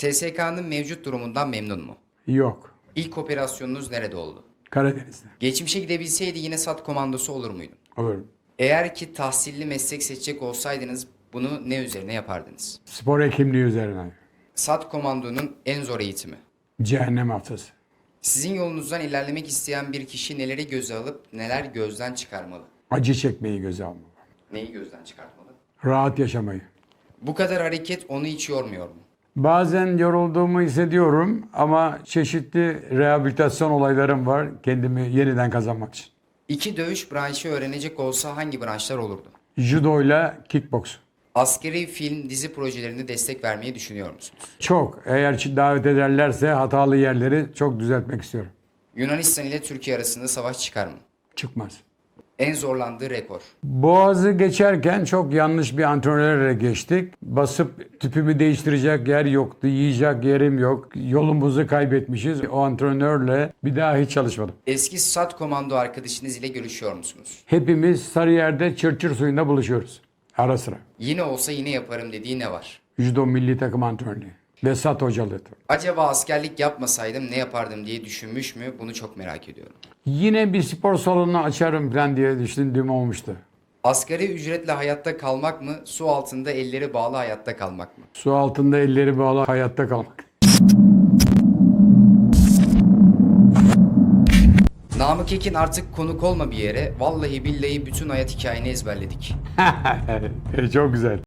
TSK'nın mevcut durumundan memnun mu? Yok. İlk operasyonunuz nerede oldu? Karadeniz'de. Geçmişe gidebilseydi yine SAT komandosu olur muydun? Olur. Eğer ki tahsilli meslek seçecek olsaydınız bunu ne üzerine yapardınız? Spor hekimliği üzerine. SAT komandonun en zor eğitimi. Cehennem haftası. Sizin yolunuzdan ilerlemek isteyen bir kişi neleri göze alıp neler gözden çıkarmalı? Acı çekmeyi göze almalı. Neyi gözden çıkartmalı? Rahat yaşamayı. Bu kadar hareket onu hiç yormuyor mu? Bazen yorulduğumu hissediyorum ama çeşitli rehabilitasyon olaylarım var kendimi yeniden kazanmak için. İki dövüş branşı öğrenecek olsa hangi branşlar olurdu? Judo ile kickbox. Askeri film, dizi projelerine destek vermeyi düşünüyor musunuz? Çok. Eğer davet ederlerse hatalı yerleri çok düzeltmek istiyorum. Yunanistan ile Türkiye arasında savaş çıkar mı? Çıkmaz. En zorlandığı rekor. Boğazı geçerken çok yanlış bir antrenörle geçtik. Basıp tüpümü değiştirecek yer yoktu. Yiyecek yerim yok. Yolumuzu kaybetmişiz. O antrenörle bir daha hiç çalışmadım. Eski SAT komando arkadaşınız ile görüşüyor musunuz? Hepimiz Sarıyer'de çırçır suyunda buluşuyoruz. Ara sıra. Yine olsa yine yaparım dediği ne var? Judo milli takım antrenörlüğü. Ve SAT hocalığı. Acaba askerlik yapmasaydım ne yapardım diye düşünmüş mü? Bunu çok merak ediyorum. Yine bir spor salonu açarım falan diye düşündüğüm olmuştu. Asgari ücretle hayatta kalmak mı? Su altında elleri bağlı hayatta kalmak mı? Su altında elleri bağlı hayatta kalmak. Namık Ekin artık konuk olma bir yere. Vallahi billahi bütün hayat hikayeni ezberledik. Çok güzel.